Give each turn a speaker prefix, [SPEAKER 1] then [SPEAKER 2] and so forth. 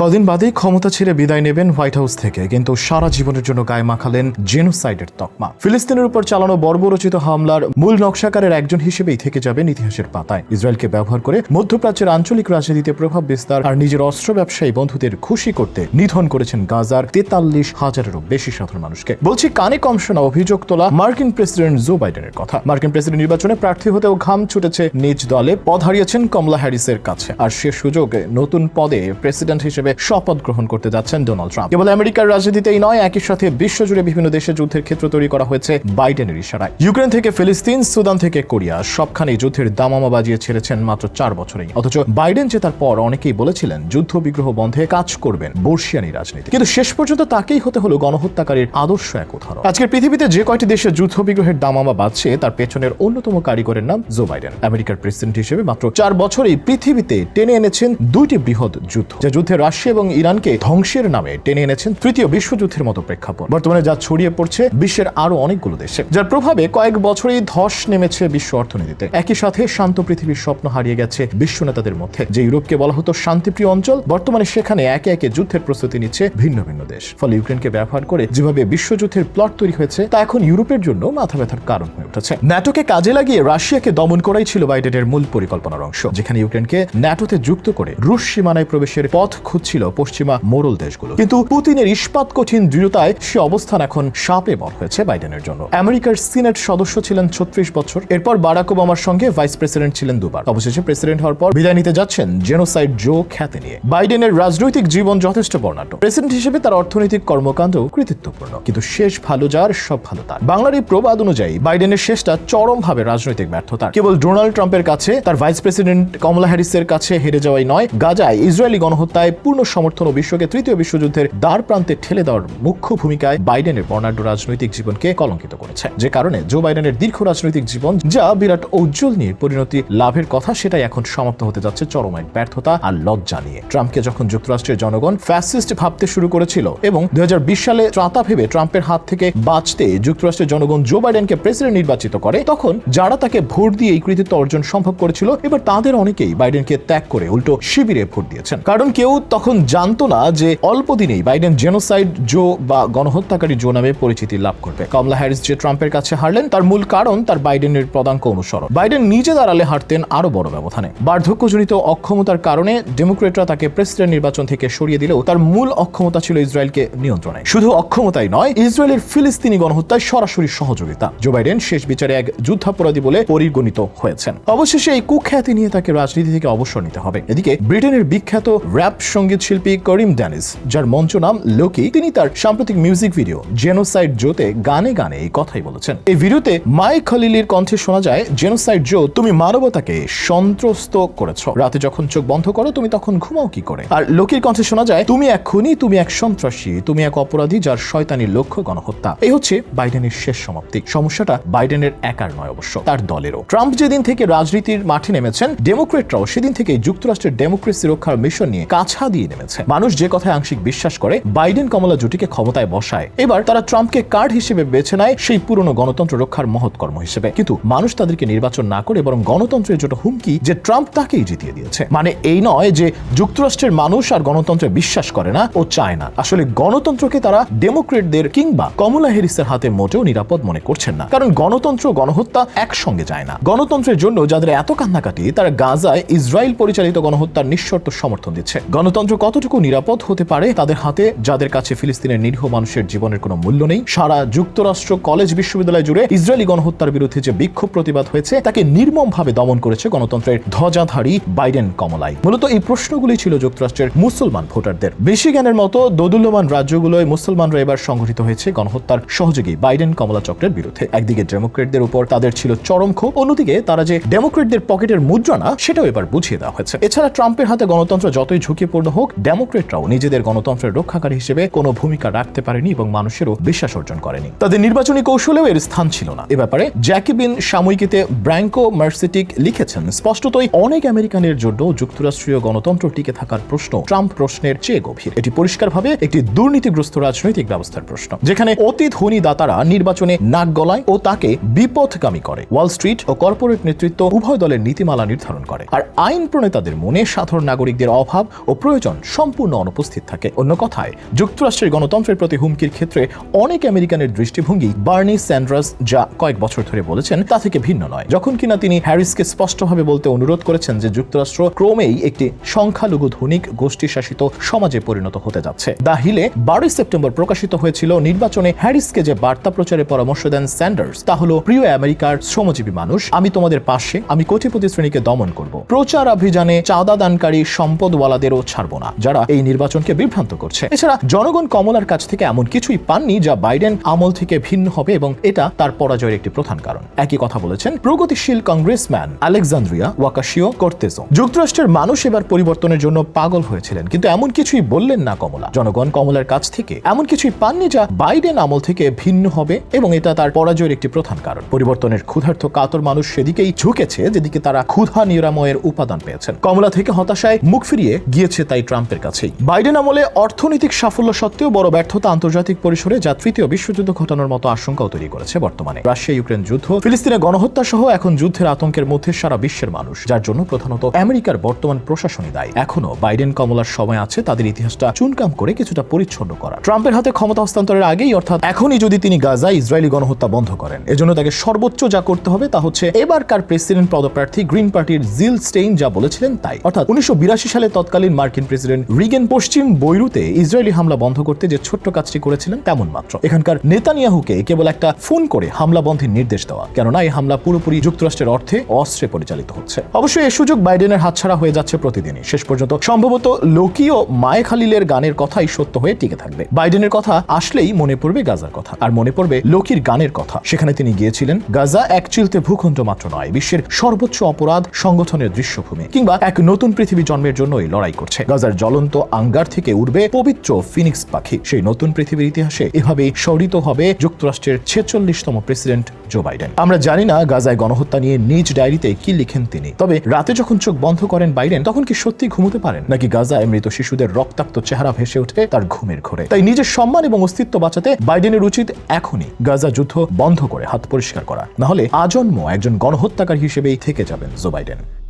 [SPEAKER 1] কদিন বাদেই ক্ষমতা ছেড়ে বিদায় নেবেন হোয়াইট হাউস থেকে, কিন্তু সারা জীবনের জন্য গায়ে মাখালেন জেনোসাইডের তকমা। ফিলিস্তিনের উপর চালানো বর্বরচিত হামলার মূল নকশাকারের একজন হিসেবেই থেকে যাবেন ইতিহাসের পাতায়। ইসরায়েলকে ব্যবহার করে মধ্যপ্রাচ্যের আঞ্চলিক রাজনীতিতে প্রভাব বিস্তার আর নিজের অস্ত্র ব্যবসায়ী বন্ধুদের খুশি করতে নিধন করেছেন গাজার তেতাল্লিশ হাজারেরও বেশি সাধারণ মানুষকে। বলছি, কানে কম শোনা অভিযোগ তোলা মার্কিন প্রেসিডেন্ট জো বাইডেনের কথা। মার্কিন প্রেসিডেন্ট নির্বাচনে প্রার্থী হতেও ঘাম ছুটেছে নিজ দলে, পদ হারিয়েছেন কমলা হ্যারিসের কাছে। আর সে সুযোগে নতুন পদে প্রেসিডেন্ট হিসেবে শপথ গ্রহণ করতে যাচ্ছেন ডোনাল্ড ট্রাম্প। কেবল আমেরিকার রাজনীতিতেই নয়, একই সাথে বিশ্বজুড়ে বিভিন্ন দেশে যুদ্ধের ক্ষেত্র তৈরি করা হয়েছে বাইডেনের ইশারায়। ইউক্রেন থেকে ফিলিস্তিন, সুদান থেকে কোরিয়া সবখানেই যুদ্ধের দামামা বাজিয়ে ছেড়েছেন মাত্র চার বছরেই। অথচ বাইডেন জেতার পর অনেকেই বলেছিলেন যুদ্ধ বিগ্রহ বন্ধে কাজ করবেন বর্ষিয়ানি রাজনীতি। কিন্তু শেষ পর্যন্ত তাকেই হতে হলো গণহত্যাকারীর আদর্শ এক উদাহরণ। আজকের পৃথিবীতে যে কয়টি দেশে যুদ্ধ বিগ্রহের দামামা বাজছে, তার পেছনের অন্যতম কারিগরের নাম জো বাইডেন। আমেরিকার প্রেসিডেন্ট হিসেবে মাত্র চার বছরেই পৃথিবীতে টেনে এনেছেন দুইটি বৃহৎ যুদ্ধ, যে যুদ্ধে রাশিয়া এবং ইরানকে ধ্বংসের নামে টেনে এনেছেন তৃতীয় বিশ্বযুদ্ধের মতো প্রেক্ষাপট। বর্তমানে যা ছড়িয়ে পড়ছে বিশ্বের আরও অনেকগুলো দেশে, যার প্রভাবে কয়েক বছরেই ধস নেমেছে বিশ্ব অর্থনীতিতে। একই সাথে শান্ত পৃথিবীর স্বপ্ন হারিয়ে গেছে বিশ্ব নেতাদের মধ্যে, যে ইউরোপকে বলা হতো শান্তিপ্রিয় অঞ্চল, বর্তমানে সেখানে একে একে যুদ্ধের প্রস্তুতি নিচ্ছে ভিন্ন ভিন্ন দেশ। ফলে ইউক্রেনকে ব্যবহার করে যেভাবে বিশ্বযুদ্ধের প্লট তৈরি হয়েছে, তা এখন ইউরোপের জন্য মাথা ব্যথার কারণ হয়ে উঠেছে। ন্যাটোকে কাজে লাগিয়ে রাশিয়াকে দমন করাই ছিল বাইডেনের মূল পরিকল্পনার অংশ, যেখানে ইউক্রেনকে ন্যাটোতে যুক্ত করে রুশ সীমানায় প্রবেশের পথ খুঁজছিল পশ্চিমা মোরল দেশগুলো। কিন্তু পুতিনের ইস্পাত কঠিন দৃঢ়তায় সে অবস্থান এখন সাপে বর হয়েছে বাইডেনের জন্য। আমেরিকার সিনেট সদস্য ছিলেন ছত্রিশ বছর। এরপর বারাক ওবামার সঙ্গে ভাইস প্রেসিডেন্ট ছিলেন দুবার। অবশেষে প্রেসিডেন্ট হওয়ার পর বিদায় নিতে যাচ্ছেন জেনোসাইড জো খ্যাতি নিয়ে। বাইডেনের রাজনৈতিক জীবন যথেষ্ট বর্ণাঢ্য। প্রেসিডেন্ট হিসেবে তার অর্থনৈতিক কর্মকাণ্ড কৃতিত্বপূর্ণ। কিন্তু শেষ ভালো যার, সব ভালো তার। বাংলার এই প্রবাদ অনুযায়ী বাইডেনের শেষটা চরমভাবে রাজনৈতিক ব্যর্থতা কেবল ডোনাল্ড ট্রাম্পের কাছে, তার ভাইস প্রেসিডেন্ট কমলা হ্যারিসের কাছে হেরে যাওয়াই নয়, গাজায় ইসরায়েলি গণহত্যায় পূর্ণ সমর্থন ও বিশ্বকে তৃতীয় বিশ্বযুদ্ধের দ্বার প্রান্তে ঠেলে দেওয়ার মুখ্য ভূমিকায় বাইডেনের বর্ণাঢ্য রাজনৈতিক জীবনকে কলঙ্কিত করেছে। যে কারণে জো বাইডেনের দীর্ঘ রাজনৈতিক জীবন, যা বিরাট ঔজ্জ্বল নিয়ে পরিণতি লাভের কথা, সেটাই এখন সমাপ্ত হতে যাচ্ছে চরম এক ব্যর্থতা আর লজ্জা নিয়ে। ট্রাম্পকে যখন যুক্তরাষ্ট্রের জনগণ ফ্যাসিস্ট ভাবতে শুরু করেছিল এবং দুই হাজার বিশ সালে ত্রাতা ভেবে ট্রাম্পের হাত থেকে বাঁচতে যুক্তরাষ্ট্রের জনগণ জো বাইডেনকে প্রেসিডেন্ট নির্বাচিত করে, তখন যারা তাকে ভোট দিয়ে এই কৃতিত্ব অর্জন সম্ভব করেছিল, এবার তাদের অনেকেই বাইডেনকে ত্যাগ করে উল্টো শিবিরে ভোট দিয়েছেন। কারণ কেউ তখন জানতো না যে অল্প দিনেই বাইডেন জেনোসাইড জো বা গণহত্যাকারী জো নামে পরিচিতি লাভ করবে। কমলা হ্যারিস যে ট্রাম্পের কাছে হারলেন, তার মূল কারণ তার বাইডেনের পদাঙ্ক অনুসরণ বাইডেন নিজে দাঁড়ালে হারতেন আরও বড় ব্যবধানে। বার্ধক্যজনিত অক্ষমতার কারণে ডেমোক্রেটরা তাকে প্রেসিডেন্ট নির্বাচন থেকে সরিয়ে দিলেও তার মূল অক্ষমতা ছিল ইসরায়েলকে নিয়ন্ত্রণে। শুধু অক্ষমতাই নয়, ইসরায়েলের ফিলিস্তিনি গণহত্যায় সরাসরি সহযোগিতা। জো বাইডেন শেষ বিচারে এক যুদ্ধাপরাধী বলে পরিগণিত হয়েছেন। অবশেষে এই কুখ্যাতি নিয়ে তাকে রাজনীতি থেকে অবসর নিতে হবে। এদিকে ব্রিটেনের বিখ্যাত র্যাপ সংগীত শিল্পী করিম ড্যানিস যার মঞ্চ নাম লোকি। তিনি তার সাম্প্রতিক মিউজিক ভিডিও জেনোসাইড জোতে গানে গানে এই কথাই বলেছেন। এই ভিডিওতে মাই খলিলির কণ্ঠে শোনা যায় জেনোসাইড জো তুমি মানবতাকে সন্ত্রস্ত করেছ। রাতে যখন চোখ বন্ধ করো, তুমি তখন ঘুমাও কি করে? আর লোকের কণ্ঠে শোনা যায়, তুমি এক খুনি, তুমি এক সন্ত্রাসী, তুমি এক অপরাধী যার শয়তানি লক্ষ্য গণহত্যা। এই হচ্ছে বাইডেনের শেষ সমাপ্তি। সমস্যাটা বাইডেনের একার নয় অবশ্য, তার দলেরও। ট্রাম্প যেদিন থেকে রাজনীতির মাঠে নেমেছেন, ডেমোক্রেটরাও সেদিন থেকে যুক্তরাষ্ট্রের ডেমোক্রেসি রক্ষার মিশন নিয়ে কাছা দিয়ে নেমেছে। মানুষ যে কথায় আংশিক বিশ্বাস করে, বাইডেন কমলা জুটিকে ক্ষমতায় বসায়। এবার তারা ট্রাম্পকে কার্ড হিসেবে বেছে নেয় সেই পুরনো গণতন্ত্র রক্ষার মহৎ কর্ম হিসেবে। কিন্তু মানুষ তাদেরকে নির্বাচন না করে বরং গণতন্ত্রের জন্য হুমকি যে ট্রাম্প তাকেই জিতিয়ে দিয়েছে। মানে এই নয় যে যুক্তরাষ্ট্রের মানুষ আর গণতন্ত্রে বিশ্বাস করে না ও চায় না। আসলে গণতন্ত্রকে তারা ডেমোক্রেটদের কিংবা কমলা হ্যারিসের হাতে মোটেও নিরাপদ মনে করছেন না। কারণ গণতন্ত্র গণহত্যা একসঙ্গে যায় না। গণতন্ত্রের জন্য যাদের এত কান্নাকাটি, তারা গাজায় ইসরায়েল পরিচালিত গণহত্যার নিঃশর্ত সমর্থন দিচ্ছে। গণতন্ত্র কতটুকু নিরাপদ হতে পারে তাদের হাতে, যাদের কাছে ফিলিস্তিনের নিরীহ মানুষের জীবনের কোনো মূল্য নেই, সারা যুক্তরাষ্ট্র কলেজ বিশ্ববিদ্যালয় জুড়ে ইসরায়েলি গণহত্যার বিরুদ্ধে যে বিক্ষোভ প্রতিবাদ হয়েছে, তাকে নির্মমভাবে দমন করেছে গণতন্ত্রের ধ্বজাধারী বাইডেন কমলাই। মূলত এই প্রশ্নগুলি ছিল যুক্তরাষ্ট্রের মুসলমান ভোটারদের। বেশি জ্ঞানের মতো দোদুল্যমান রাজ্যগুলোয় মুসলমানরা এবার সংগঠিত হয়েছে গণহত্যার সহযোগী বাইডেন কমলা চক্রের বিরুদ্ধে। একদিকে ডেমোক্রেটদের উপর তাদের ছিল চরম ক্ষোভ, অন্যদিকে তারা যে ডেমোক্রেটদের পকেটের মুদ্রা না, সেটাও এবার বুঝিয়ে দেওয়া হয়েছে। এছাড়া ট্রাম্পের হাতে গণতন্ত্র যতই ঝুঁকিপূর্ণ হোক, ডেমোক্রেটরাও নিজেদের গণতন্ত্রের রক্ষাকারী হিসেবে কোনো ভূমিকা রাখতে পারেনি এবং মানুষেরও বিশ্বাস অর্জন করেনি। তাদের নির্বাচনী কৌশলেও এর স্থান ছিল না। এ ব্যাপারে জ্যাকিবিন সাময়িকীতে ব্র্যাঙ্কো মার্সিটিক লিখেছেন, স্পষ্টতই অনেক আমেরিকানের জন্য যুক্তরাষ্ট্রীয় গণতন্ত্র টিকে থাকার প্রশ্ন ট্রাম্প প্রশ্নের চেয়ে গভীর। এটি পরিষ্কারভাবে একটি দুর্নীতিগ্রস্ত রাজনৈতিক ব্যবস্থার প্রশ্ন, যেখানে অতি ধনী দাতারা নির্বাচনে নাক গলায় ও তাকে বিপথগামী করে। ওয়াল স্ট্রিট ও কর্পোরেট নেতৃত্ব উভয় দলের নীতিমালা নির্ধারণ করে। আর আইন প্রণেতাদের মনে সাধারণ নাগরিকদের অভাব ও প্রয়োজন দুজন সম্পূর্ণ অনুপস্থিত থাকে। অন্য কথায়, যুক্তরাষ্ট্রের গণতন্ত্রের প্রতি হুমকির ক্ষেত্রে অনেক আমেরিকানের দৃষ্টিভঙ্গি বার্নি স্যান্ড্রাস যা কয়েক বছর ধরে বলেছেন তা থেকে ভিন্ন নয়। যখন কিনা তিনি হ্যারিসকে স্পষ্টভাবে বলতে অনুরোধ করেছেন যে যুক্তরাষ্ট্র ক্রমেই একটি সংখ্যালঘু ধনিক গোষ্ঠী শাসিত সমাজে পরিণত হতে যাচ্ছে। দা হিলে বারোই সেপ্টেম্বর প্রকাশিত হয়েছিল নির্বাচনে হ্যারিসকে যে বার্তা প্রচারে পরামর্শ দেন স্যান্ডার্স, তা হলো, প্রিয় আমেরিকার শ্রমজীবী মানুষ, আমি তোমাদের পাশে, আমি কোটিপতি শ্রেণীকে দমন করব। প্রচার অভিযানে চাঁদা দানকারী সম্পদওয়ালাদেরও ছাড়ব। না, যারা এই নির্বাচনকে বিভ্রান্ত করছে। এছাড়া জনগণ কমলার কাছ থেকে এমন কিছুই পাননি যা বাইডেন আমল থেকে ভিন্ন হবে এবং এটা তার পরাজয়ের একটি প্রধান কারণ। একই কথা বলেছেন প্রগতিশীল কংগ্রেসম্যান আলেকজান্দ্রিয়া ওয়াকাশিও কর্তেজো। যুক্তরাষ্ট্রের মানুষ এবার পরিবর্তনের জন্য পাগল হয়েছিলেন, কিন্তু এমন কিছুই বললেন না কমলা। জনগণ কমলার কাছ থেকে এমন কিছুই পাননি যা বাইডেন আমল থেকে ভিন্ন হবে এবং এটা তার পরাজয়ের একটি প্রধান কারণ। পরিবর্তনের ক্ষুধার্থ কাতর মানুষ সেদিকেই ঝুঁকেছে, যেদিকে তারা ক্ষুধা নিরাময়ের উপাদান পেয়েছেন। কমলা থেকে হতাশায় মুখ ফিরিয়ে গিয়েছে তাই ট্রাম্পের কাছেই। বাইডেন আমলে অর্থনৈতিক সাফল্য সত্ত্বেও বড় ব্যর্থতা আন্তর্জাতিক পরিসরে যা তৃতীয় বিশ্বযুদ্ধ ঘটানোর মতো আশঙ্কাও তৈরি করেছে বর্তমানে। রাশিয়া, ইউক্রেন যুদ্ধ ফিলিস্তিনে গণহত্যা সহ এখন যুদ্ধের আতঙ্কের মধ্যে সারা বিশ্বের মানুষ, যার জন্য প্রধানত আমেরিকার বর্তমান প্রশাসনই দায়ী। এখনও বাইডেন কমলার সময় আছে, তাদের ইতিহাসটা চুনকাম করে কিছুটা পরিচ্ছন্ন করা ট্রাম্পের হাতে ক্ষমতা হস্তান্তরের আগেই, অর্থাৎ এখনই যদি তিনি গাজা ইসরায়েলি গণহত্যা বন্ধ করেন, এজন্য তাকে সর্বোচ্চ যা করতে হবে তা হচ্ছে এবারকার প্রেসিডেন্ট পদপ্রার্থী গ্রিন পার্টির জিল স্টেইন যা বলেছিলেন তাই। অর্থাৎ উনিশশো বিরাশি সালে তৎকালীন মার্কিন প্রেসিডেন্ট রিগেন পশ্চিম বৈরুতে ইসরায়েলি হামলা বন্ধ করতে যে ছোট্ট কাজটি করেছিলেন তেমন মাত্র। এখানকার নেতানিয়াহুকে কেবল একটা ফোন করে হামলা বন্ধের নির্দেশ দেওয়া, কেননা এই হামলা পুরোপুরি যুক্তরাষ্ট্রের অর্থে অস্ত্রে পরিচালিত হচ্ছে। অবশ্যই এ সুযোগ বাইডেনের হাতছাড়া হয়ে যাচ্ছে প্রতিদিনই। শেষ পর্যন্ত সম্ভবত লোকি ও মায়ে খালিলের গানের কথাই সত্য হয়ে টিকে থাকবে। বাইডেনের কথা আসলেই মনে পড়বে গাজার কথা। আর মনে পড়বে লোকির গানের কথা। সেখানে তিনি গিয়েছিলেন, গাজা এক চিলতে ভূখণ্ড মাত্র নয়, বিশ্বের সর্বোচ্চ অপরাধ সংগঠনের দৃশ্যভূমি, কিংবা এক নতুন পৃথিবী জন্মের জন্যই লড়াই করছে। গাজার জ্বলন্ত আঙ্গার থেকে উঠবে পবিত্র ফিনিক্স পাখি। সেই নতুন পৃথিবীর ইতিহাসে এভাবেই শরিত হবে যুক্তরাষ্ট্রের ছেচল্লিশতম প্রেসিডেন্ট জো বাইডেন। আমরা জানি না গাজায় গণহত্যা নিয়ে নিজ ডায়েরিতে কি লিখেন তিনি। তবে রাতে যখন চোখ বন্ধ করেন বাইডেন, তখন কি সত্যি ঘুমোতে পারেন? নাকি গাজায় মৃত শিশুদের রক্তাক্ত চেহারা ভেসে ওঠে তার ঘুমের ঘরে? তাই নিজের সম্মান এবং অস্তিত্ব বাঁচাতে বাইডেনের উচিত এখনই গাজা যুদ্ধ বন্ধ করে হাত পরিষ্কার করা। না হলে আজন্ম একজন গণহত্যাকারী হিসেবেই থেকে যাবেন জো বাইডেন।